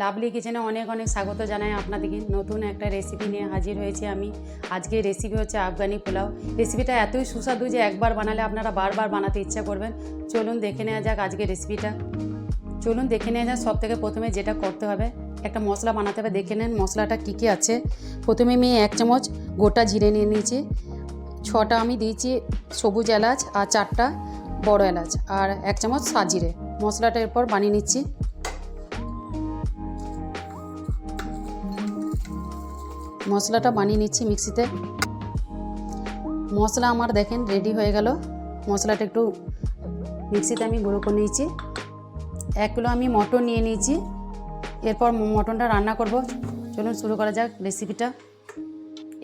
Lovely কিচেনে অনেক অনেক স্বাগত জানাই আপনাদেরকে। নতুন একটা রেসিপি নিয়ে হাজির হয়েছি আমি। আজকে রেসিপি হচ্ছে আফগানি পোলাও। রেসিপিটা এতই সুস্বাদু যে একবার বানালে আপনারা বারবার বানাতে ইচ্ছা করবেন। চলুন দেখে নেওয়া যাক আজকে রেসিপিটা চলুন দেখে নেওয়া যাক সব থেকে প্রথমে যেটা করতে হবে। একটা মশলা বানাতে হবে। দেখে নেন মশলাটা কী কী আছে। প্রথমে আমি এক চামচ গোটা জিরে নিয়ে নিয়েছি। ছটা আমি দিয়েছি সবুজ এলাচ আর চারটা বড় এলাচ। আর এক চামচ সাজিরে। মশলাটা এরপর বানিয়ে নিচ্ছি। মশলাটা বানিয়ে নিচ্ছি মিক্সিতে। মশলা আমার দেখেন রেডি হয়ে গেল। মশলাটা একটু মিক্সিতে আমি গুঁড়ো করে নিয়েছি। এক কিলো আমি মটন নিয়ে নিয়েছি। এরপর মটনটা রান্না করব। চলুন শুরু করা যাক রেসিপিটা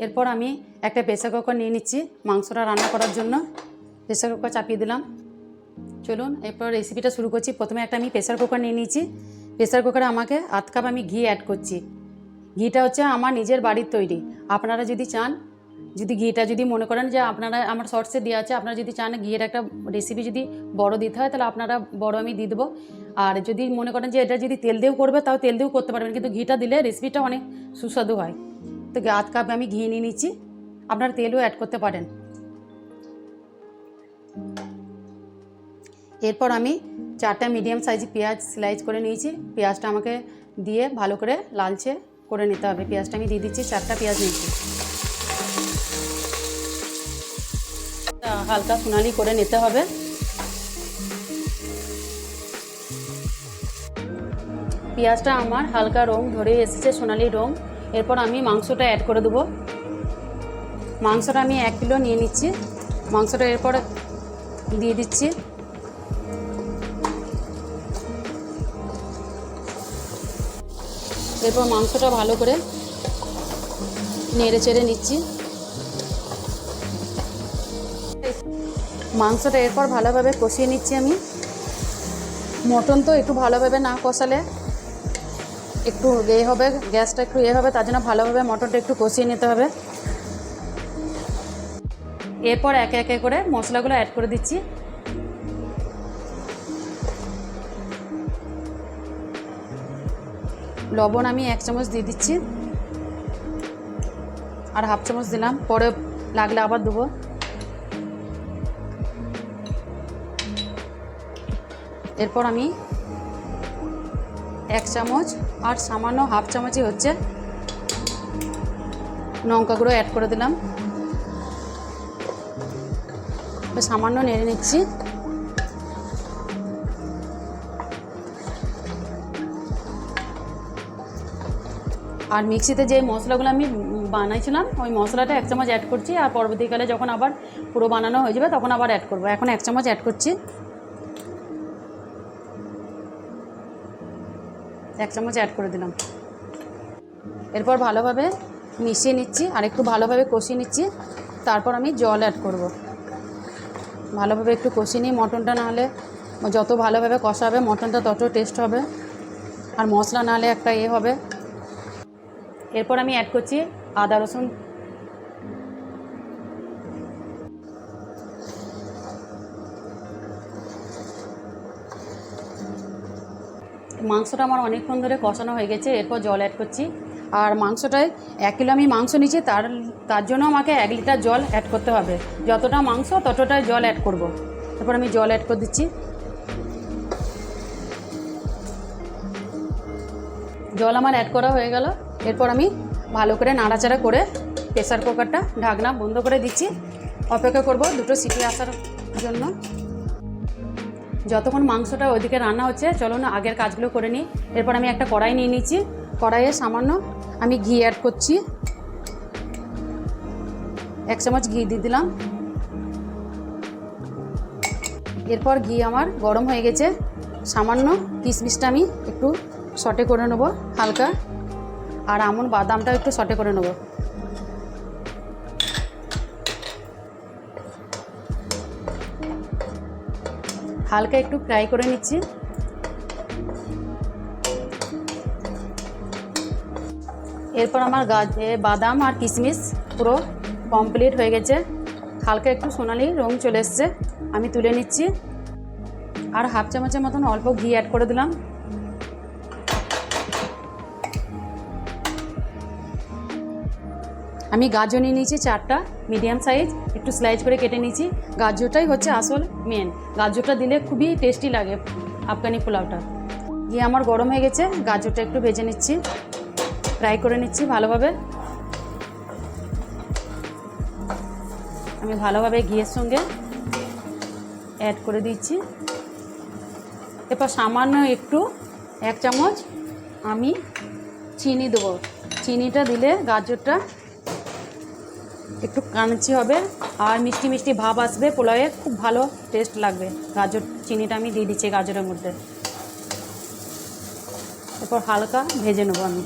এরপর আমি একটা প্রেসার কুকার নিয়ে নিচ্ছি মাংসটা রান্না করার জন্য। প্রেসার কুকার চাপিয়ে দিলাম। চলুন এরপর রেসিপিটা শুরু করছি। প্রথমে একটা আমি প্রেসার কুকার নিয়ে নিয়েছি। প্রেসার কুকারে আমাকে আধ কাপ আমি ঘি অ্যাড করছি। ঘিটা হচ্ছে আমার নিজের বাড়ির তৈরি। আপনারা যদি চান, যদি ঘিটা যদি মনে করেন যে আপনারা, আমার শর্টসে দেওয়া আছে, আপনারা যদি চান ঘিয়ের একটা রেসিপি যদি বড় দিতে হয়, তাহলে আপনারা বড় আমি দিয়ে দেবো। আর যদি মনে করেন যে এটা যদি তেল দিয়েও করবে, তাও তেল দিয়েও করতে পারবেন, কিন্তু ঘিটা দিলে রেসিপিটা অনেক সুস্বাদু হয়। তো আধ কাপ আমি ঘি নিয়ে নিচ্ছি। আপনারা তেলও অ্যাড করতে পারেন। এরপর আমি চারটা মিডিয়াম সাইজ পেঁয়াজ স্লাইস করে নিয়েছি। পেঁয়াজটা আমাকে দিয়ে ভালো করে লালচে করে নিতে হবে। পেঁয়াজটা আমি দিয়ে দিচ্ছি, চারটা পেঁয়াজ নিচ্ছি হালকা সোনালি করে নিতে হবে। পেঁয়াজটা আমার হালকা রং ধরে এসেছে, সোনালি রং। এরপর আমি মাংসটা অ্যাড করে দেবো। মাংসটা আমি এক কিলো নিয়ে নিচ্ছি। মাংসটা এরপর দিয়ে দিচ্ছি। এরপর মাংসটা ভালো করে নেড়ে চেড়ে নিচ্ছি। মাংসটা এরপর ভালোভাবে কষিয়ে নিচ্ছি আমি। মটন তো একটু ভালোভাবে না কষালে একটু এ হবে, গ্যাসটা একটু এ হবে, তার জন্য ভালোভাবে মটনটা একটু কষিয়ে নিতে হবে। এরপর একে একে করে মশলাগুলো অ্যাড করে দিচ্ছি। লবণ আমি এক চামচ দিয়ে দিচ্ছি। আর হাফ চামচ দিলাম, পরে লাগলে আবার দেবো। এরপর আমি এক চামচ আর সামান্য হাফ চামচই হচ্ছে লঙ্কা গুঁড়ো অ্যাড করে দিলাম। সামান্য নেড়ে নিচ্ছি। আর মিক্সিতে যে মশলাগুলো আমি বানাইছিলাম, ওই মশলাটা এক চামচ অ্যাড করছি আর পরবর্তীকালে যখন আবার পুরো বানানো হয়ে যাবে তখন আবার অ্যাড করব। এখন এক চামচ অ্যাড করছি। এক চামচ অ্যাড করে দিলাম। এরপর ভালোভাবে মিশিয়ে নিচ্ছি আর একটু ভালোভাবে কষিয়ে নিচ্ছি। তারপর আমি জল অ্যাড করব। ভালোভাবে একটু কষিয়ে নিই। মটনটা নাহলে যত ভালোভাবে কষা হবে, মটনটা তত টেস্ট হবে। আর মশলা নাহলে একটা এ হবে। এরপর আমি অ্যাড করছি আদা, রসুন। মাংসটা আমার অনেকক্ষণ ধরে কষানো হয়ে গেছে, এরপর জল অ্যাড করছি। আর মাংসটায় এক কিলো আমি মাংস নিচ্ছি তার তার জন্য আমাকে এক লিটার জল অ্যাড করতে হবে। যতটা মাংস, ততটাই জল অ্যাড করব। তারপর আমি জল অ্যাড করে দিচ্ছি। জল আমার অ্যাড করা হয়ে গেল। এরপর আমি ভালো করে নাড়াচাড়া করে প্রেসার কুকারটা ঢাকনা বন্ধ করে দিচ্ছি। অপেক্ষা করব দুটো সিটি আসার জন্য। যতক্ষণ মাংসটা ওইদিকে রান্না হচ্ছে, চলুন আগের কাজগুলো করে নিই। এরপর আমি একটা কড়াই নিয়ে নিচ্ছি। কড়াইয়ে সামান্য আমি ঘি অ্যাড করছি। এক চামচ ঘি দিয়ে দিলাম। এরপর ঘি আমার গরম হয়ে গেছে। সামান্য কিশমিশটা আমি একটু সটে করে নেব, হালকা। আর আমন বাদামটা একটু সটে করে নেব। হালকা একটু ফ্রাই করে নিচ্ছি। এরপর আমার গাছ এ বাদাম আর কিশমিশ পুরো কমপ্লিট হয়ে গেছে। হালকা একটু সোনালি রং চলে এসছে। আমি তুলে নিচ্ছি। আর হাফ চামচের মতন অল্প ঘি অ্যাড করে দিলাম। আমি গাজর নিয়ে নিয়েছি চারটা মিডিয়াম সাইজ একটু স্লাইস করে কেটে নিয়েছি। গাজরটাই হচ্ছে আসল মেন গাজরটা দিলে খুবই টেস্টি লাগে আফগানি পোলাওটা। দিয়ে আমার গরম হয়ে গেছে, গাজরটা একটু ভেজে নিচ্ছি। ফ্রাই করে নিচ্ছি ভালোভাবে। আমি ভালোভাবে ঘিয়ের সঙ্গে অ্যাড করে দিচ্ছি। এরপর সামান্য একটু, এক চামচ আমি চিনি দেবো। চিনিটা দিলে গাজরটা একটু কাঞ্চি হবে আর মিষ্টি মিষ্টি ভাব আসবে পোলাওয়ে খুব ভালো টেস্ট লাগবে। গাজর, চিনিটা আমি দিয়ে দিচ্ছি গাজরের মধ্যে। এরপর হালকা ভেজে নেব আমি।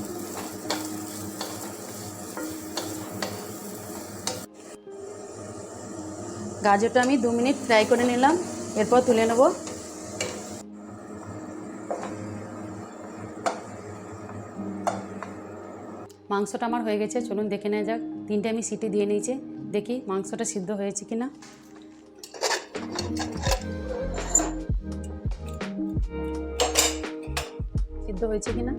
গাজরটা আমি দু মিনিট ফ্রাই করে নিলাম। এরপর তুলে নেব। মাংসটা আমার হয়ে গেছে, চলুন দেখে নেওয়া যাক। তিনটে আমি সিটি দিয়ে নিয়েছি। দেখি মাংসটা সিদ্ধ হয়েছে কি না সিদ্ধ হয়েছে কি না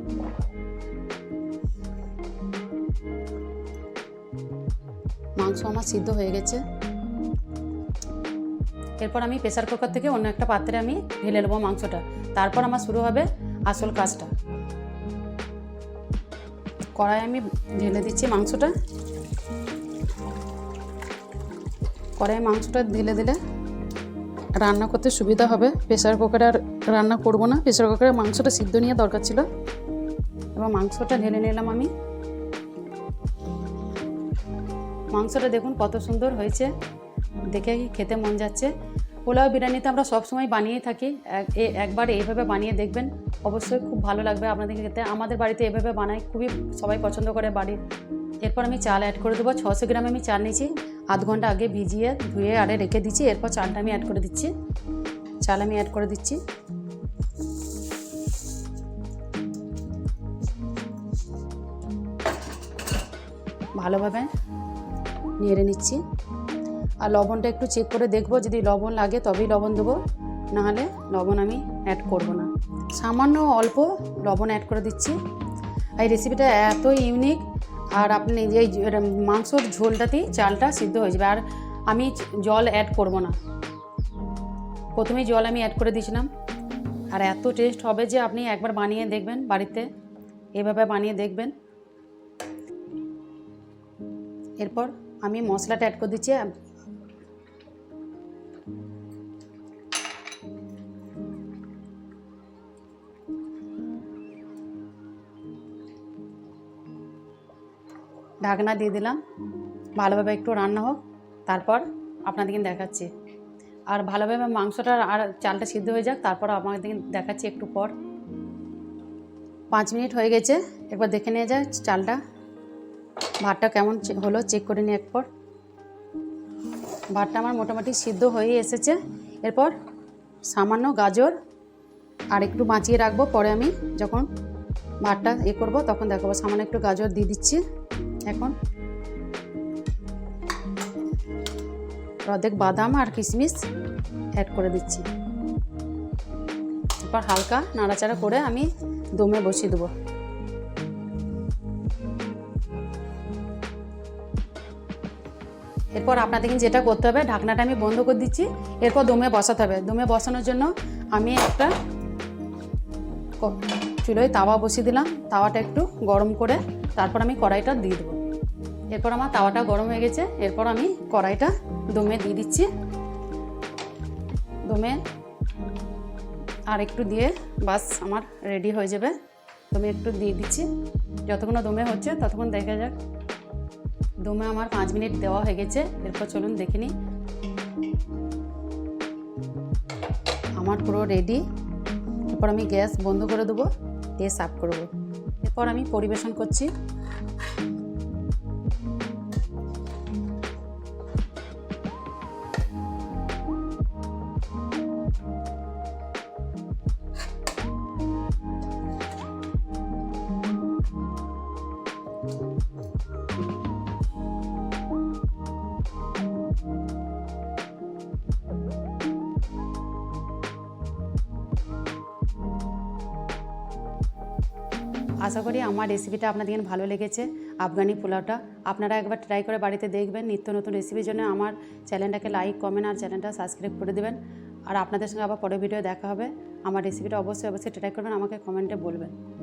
মাংস আমার সিদ্ধ হয়ে গেছে। এরপর আমি প্রেসার কুকার থেকে অন্য একটা পাত্রে আমি ঢেলে নেব মাংসটা। তারপর আমার শুরু হবে আসল কাজটা। কড়াই আমি ঢেলে দিচ্ছি মাংসটা। কড়াই মাংসটা ঢেলে দিলে রান্না করতে সুবিধা হবে। প্রেশার কুকারে আর রান্না করব না। প্রেশার কুকারে মাংসটা সিদ্ধ নিয়ে দরকার ছিল। এবার মাংসটা ঢেলে নিলাম আমি। মাংসটা দেখুন কত সুন্দর হয়েছে। দেখে খেতে মন যাচ্ছে। পোলাও বিরিয়ানিতে আমরা সবসময় বানিয়ে থাকি। একবার এইভাবে বানিয়ে দেখবেন। অবশ্যই খুব ভালো লাগবে আপনাদের খেতে। আমাদের বাড়িতে এভাবে বানাই খুবই সবাই পছন্দ করে বাড়ির। এরপর আমি চাল অ্যাড করে দেবো। ছশো গ্রাম আমি চাল নিয়েছি। আধ ঘণ্টা আগে ভিজিয়ে ধুয়ে আরে রেখে দিচ্ছি, এরপর চালটা আমি অ্যাড করে দিচ্ছি। চাল আমি অ্যাড করে দিচ্ছি। ভালোভাবে নেড়ে নিচ্ছি। আর লবণটা একটু চেক করে দেখব, যদি লবণ লাগে তবেই লবণ দেবো, নাহলে লবণ আমি অ্যাড করব না। সামান্য অল্প লবণ অ্যাড করে দিচ্ছি। এই রেসিপিটা এত ইউনিক আর আপনি এই মাংসর ঝোলটাতেই চালটা সিদ্ধ হয়ে যাবে। আর আমি জল অ্যাড করব না। প্রথমেই জল আমি অ্যাড করে দিয়েছিলাম। আর এত টেস্ট হবে যে আপনি একবার বানিয়ে দেখবেন বাড়িতে। এভাবে বানিয়ে দেখবেন। এরপর আমি মশলাটা অ্যাড করে দিচ্ছি। ঢাকনা দিয়ে দিলাম। ভালোভাবে একটু রান্না হোক, তারপর আপনাদেরকে দেখাচ্ছি। আর ভালোভাবে মাংসটা আর চালটা সিদ্ধ হয়ে যাক, তারপর আপনাদের দেখাচ্ছি একটু পর। পাঁচ মিনিট হয়ে গেছে, একবার দেখে নিয়ে যায় চালটা। ভাতটা কেমন হলো চেক করে নিই একবার। ভাতটা আমার মোটামুটি সিদ্ধ হয়ে এসেছে। এরপর সামান্য গাজর আর একটু বাঁচিয়ে রাখব। পরে আমি যখন ভাতটা এ করব, তখন দেখাবো। সামান্য একটু গাজর দিয়ে দিচ্ছি। এখন? অর্ধেক বাদাম আর কিশমিশ অ্যাড করে দিচ্ছি। এরপর হালকা নাড়াচাড়া করে আমি দমে বসিয়ে দেবো। এরপর আপনাদেরকে যেটা করতে হবে, ঢাকনাটা আমি বন্ধ করে দিচ্ছি। এরপর দমে বসাতে হবে। দমে বসানোর জন্য আমি একটা চুলোয় তাওয়া বসিয়ে দিলাম। তাওয়াটা একটু গরম করে তারপর আমি কড়াইটা দিয়ে দেবো। এরপর আমার তাওয়াটা গরম হয়ে গেছে, এরপর আমি কড়াইটা দমে দিয়ে দিচ্ছি। দমে আর একটু দিয়ে বাস আমার রেডি হয়ে যাবে। দমে একটু দিয়ে দিচ্ছি। যতক্ষণ দমে হচ্ছে, ততক্ষণ দেখা যাক। দমে আমার পাঁচ মিনিট দেওয়া হয়ে গেছে, এরপর চলুন দেখে নিই। আমার পুরো রেডি। এরপর আমি গ্যাস বন্ধ করে দেবো, দিয়ে সাফ করব। এরপর আমি পরিবেশন করছি। আশা করি আমার রেসিপিটা আপনাদের ভালো লেগেছে। আফগানি পোলাওটা আপনারা একবার ট্রাই করে বাড়িতে দেখবেন। নিত্য নতুন রেসিপির জন্য আমার চ্যানেলটাকে লাইক কমেন্ট আর চ্যানেলটা সাবস্ক্রাইব করে দেবেন। আর আপনাদের সঙ্গে আবার পরের ভিডিও দেখা হবে। আমার রেসিপিটা অবশ্যই অবশ্যই ট্রাই করবেন, আমাকে কমেন্টে বলবেন।